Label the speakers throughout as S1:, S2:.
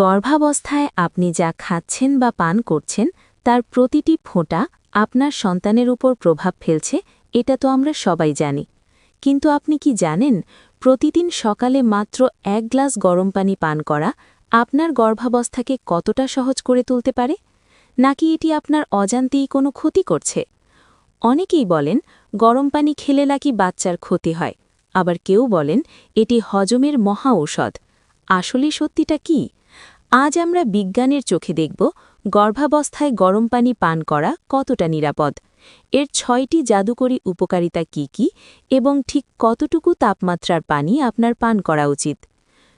S1: গর্ভাবস্থায় আপনি যা খাচ্ছেন বা পান করছেন, তার প্রতিটি ফোঁটা আপনার সন্তানের উপর প্রভাব ফেলছে, এটা তো আমরা সবাই জানি। কিন্তু আপনি কি জানেন, প্রতিদিন সকালে মাত্র এক গ্লাস গরম পানি পান করা আপনার গর্ভাবস্থাকে কতটা সহজ করে তুলতে পারে? নাকি এটি আপনার অজান্তেই কোনো ক্ষতি করছে? অনেকেই বলেন, গরম পানি খেলে নাকি বাচ্চার ক্ষতি হয়। আবার কেউ বলেন, এটি হজমের মহা ঔষধ। আসলে সত্যিটা কি? আজ আমরা বিজ্ঞানের চোখে দেখব গর্ভাবস্থায় গরম পানি পান করা কতটা নিরাপদ। এর ছয়টি জাদুকরী উপকারিতা কি কি এবং ঠিক কতটুকু তাপমাত্রার পানি আপনার পান করা উচিত।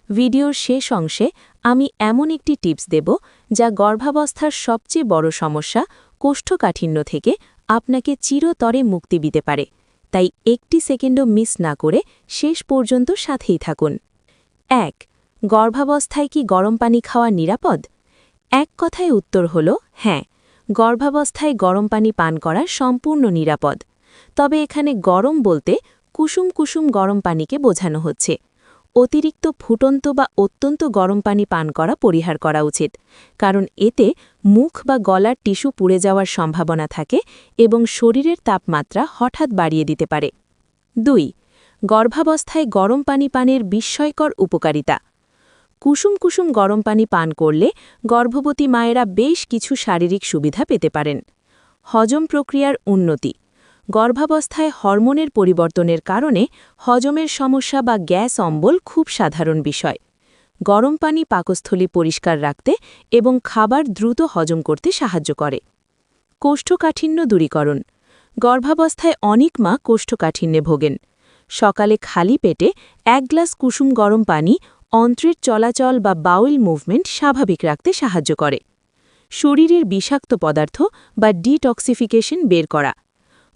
S1: ভিডিওর শেষ অংশে আমি এমন একটি টিপস দেব যা গর্ভাবস্থার সবচেয়ে বড় সমস্যা কোষ্ঠকাঠিন্য থেকে আপনাকে চিরতরে মুক্তি দিতে পারে। তাই একটি সেকেন্ডও মিস না করে শেষ পর্যন্ত সাথেই থাকুন। এক গর্ভাবস্থায় কি গরম পানি খাওয়া নিরাপদ? এক কথায় উত্তর হল হ্যাঁ গর্ভাবস্থায় গরম পানি পান করা সম্পূর্ণ নিরাপদ। তবে এখানে গরম বলতে কুসুম কুসুম গরম পানিকে বোঝানো হচ্ছে। অতিরিক্ত ফুটন্ত বা অত্যন্ত গরম পানি পান করা পরিহার করা উচিত, কারণ এতে মুখ বা গলার টিস্যু পুড়ে যাওয়ার সম্ভাবনা থাকে এবং শরীরের তাপমাত্রা হঠাৎ বাড়িয়ে দিতে পারে। দুই, গর্ভাবস্থায় গরম পানি পানের বিস্ময়কর উপকারিতা। কুসুম কুসুম গরম পানি পান করলে গর্ভবতী মায়েরা বেশ কিছু শারীরিক সুবিধা পেতে পারেন। হজম প্রক্রিয়ার উন্নতি। গর্ভাবস্থায় হরমোনের পরিবর্তনের কারণে হজমের সমস্যা বা গ্যাস অম্বল খুব সাধারণ বিষয়। গরম পানি পাকস্থলী পরিষ্কার রাখতে এবং খাবার দ্রুত হজম করতে সাহায্য করে। কোষ্ঠকাঠিন্য দূরীকরণ। গর্ভাবস্থায় অনেক মা কোষ্ঠকাঠিন্যে ভোগেন। সকালে খালি পেটে এক গ্লাস কুসুম গরম পানি অন্ত্রের চলাচল বা বাউল মুভমেন্ট স্বাভাবিক রাখতে সাহায্য করে। শরীরের বিষাক্ত পদার্থ বা ডিটক্সিফিকেশন বের করা।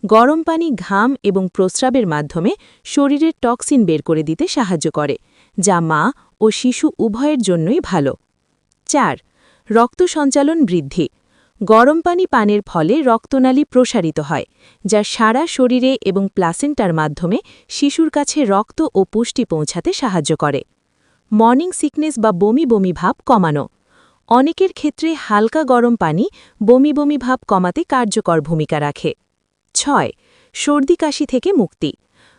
S1: গরম পানি, ঘাম এবং প্রস্রাবের মাধ্যমে শরীরের টক্সিন বের করে দিতে সাহায্য করে, যা মা ও শিশু উভয়ের জন্যই ভালো। চার, রক্ত সঞ্চালন বৃদ্ধি। গরম পানি পানের ফলে রক্তনালী প্রসারিত হয়, যা সারা শরীরে এবং প্লাসেন্টার মাধ্যমে শিশুর কাছে রক্ত ও পুষ্টি পৌঁছাতে সাহায্য করে। মর্নিং সিকনেস বা বমি বমি ভাব কমানো। অনেকের ক্ষেত্রে হালকা গরম পানি, বমি বমি ভাব কমাতে কার্যকর ভূমিকা রাখে। ছয়, সর্দি কাশি থেকে মুক্তি।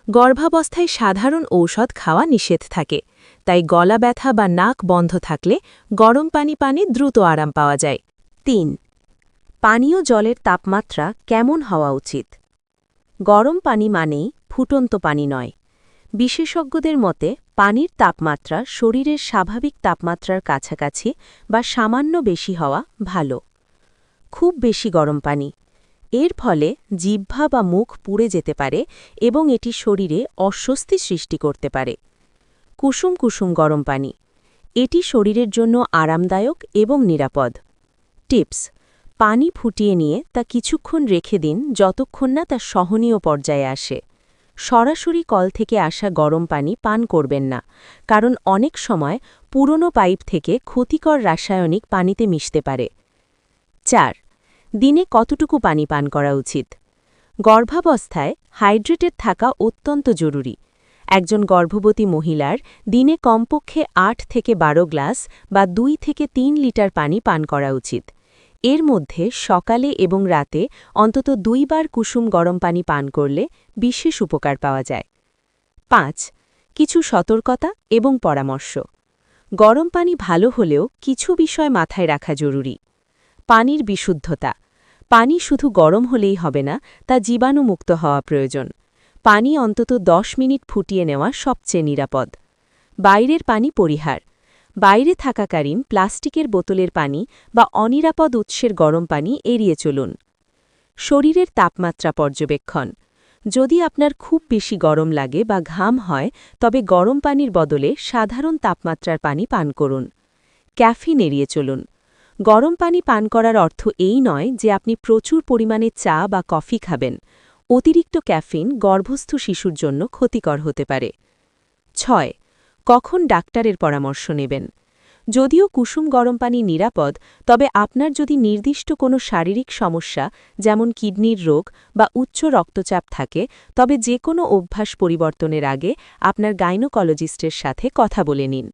S1: গর্ভাবস্থায় সাধারণ ঔষধ খাওয়া নিষেধ থাকে, তাই গলা ব্যথা বা নাক বন্ধ থাকলে গরম পানি পানে দ্রুত আরাম পাওয়া যায়। তিন, পানীয় জলের তাপমাত্রা কেমন হওয়া উচিত? গরম পানি মানেই ফুটন্ত পানি নয়। বিশেষজ্ঞদের মতে, পানির তাপমাত্রা শরীরের স্বাভাবিক তাপমাত্রার কাছাকাছি বা সামান্য বেশি হওয়া ভালো। খুব বেশি গরম পানি। এর ফলে জিহ্বা বা মুখ পুড়ে যেতে পারে এবং এটি শরীরে অস্বস্তি সৃষ্টি করতে পারে। কুসুম কুসুম গরম পানি। এটি শরীরের জন্য আরামদায়ক এবং নিরাপদ। টিপস, পানি ফুটিয়ে নিয়ে তা কিছুক্ষণ রেখে দিন যতক্ষণ না তা সহনীয় পর্যায়ে আসে। সরাসরি কল থেকে আসা গরম পানি পান করবেন না, কারণ অনেক সময় পুরনো পাইপ থেকে ক্ষতিকর রাসায়নিক পানিতে মিশতে পারে। চার, দিনে কতটুকু পানি পান করা উচিত? গর্ভাবস্থায় হাইড্রেটেড থাকা অত্যন্ত জরুরি। একজন গর্ভবতী মহিলার দিনে কমপক্ষে আট থেকে বারো গ্লাস বা দুই থেকে তিন লিটার পানি পান করা উচিত। এর মধ্যে সকালে এবং রাতে অন্তত দুইবার কুসুম গরম পানি পান করলে বিশেষ উপকার পাওয়া যায়। পাঁচ, কিছু সতর্কতা এবং পরামর্শ। গরম পানি ভালো হলেও কিছু বিষয় মাথায় রাখা জরুরি। পানির বিশুদ্ধতা। পানি শুধু গরম হলেই হবে না, তা জীবাণুমুক্ত হওয়া প্রয়োজন। পানি অন্তত দশ মিনিট ফুটিয়ে নেওয়া সবচেয়ে নিরাপদ। বাইরের পানি পরিহার। বাইরে থাকাকালীন প্লাস্টিকের বোতলের পানি বা অনিরাপদ উৎসের গরম পানি এড়িয়ে চলুন। শরীরের তাপমাত্রা পর্যবেক্ষণ। যদি আপনার খুব বেশি গরম লাগে বা ঘাম হয়, তবে গরম পানির বদলে সাধারণ তাপমাত্রার পানি পান করুন। ক্যাফিন এড়িয়ে চলুন। গরম পানি পান করার অর্থ এই নয় যে আপনি প্রচুর পরিমাণে চা বা কফি খাবেন। অতিরিক্ত ক্যাফিন গর্ভস্থ শিশুর জন্য ক্ষতিকর হতে পারে। ছয় কখন ডাক্তারের পরামর্শ নেবেন? যদিও কুসুম গরম পানি নিরাপদ, তবে আপনার যদি নির্দিষ্ট কোনো শারীরিক সমস্যা, যেমন কিডনির রোগ বা উচ্চ রক্তচাপ থাকে, তবে যে কোনো অভ্যাস পরিবর্তনের আগে আপনার গাইনোকোলজিস্টের সাথে কথা বলে নিন।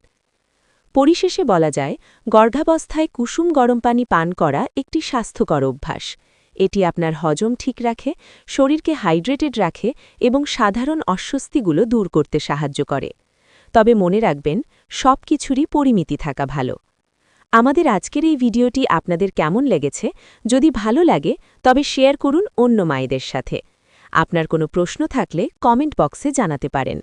S1: পরিশেষে বলা যায়, গর্ভাবস্থায় কুসুম গরম পানি পান করা একটি স্বাস্থ্যকর অভ্যাস। এটি আপনার হজম ঠিক রাখে, শরীরকে হাইড্রেটেড রাখে এবং সাধারণ অস্বস্তিগুলো দূর করতে সাহায্য করে। তবে মনে রাখবেন সব কিছুরই পরিমিতি থাকা ভালো। আমাদের আজকের এই ভিডিওটি আপনাদের কেমন লেগেছে? যদি ভালো লাগে, তবে শেয়ার করুন অন্য মায়েদের সাথে। আপনার কোনো প্রশ্ন থাকলে কমেন্ট বক্সে জানাতে পারেন।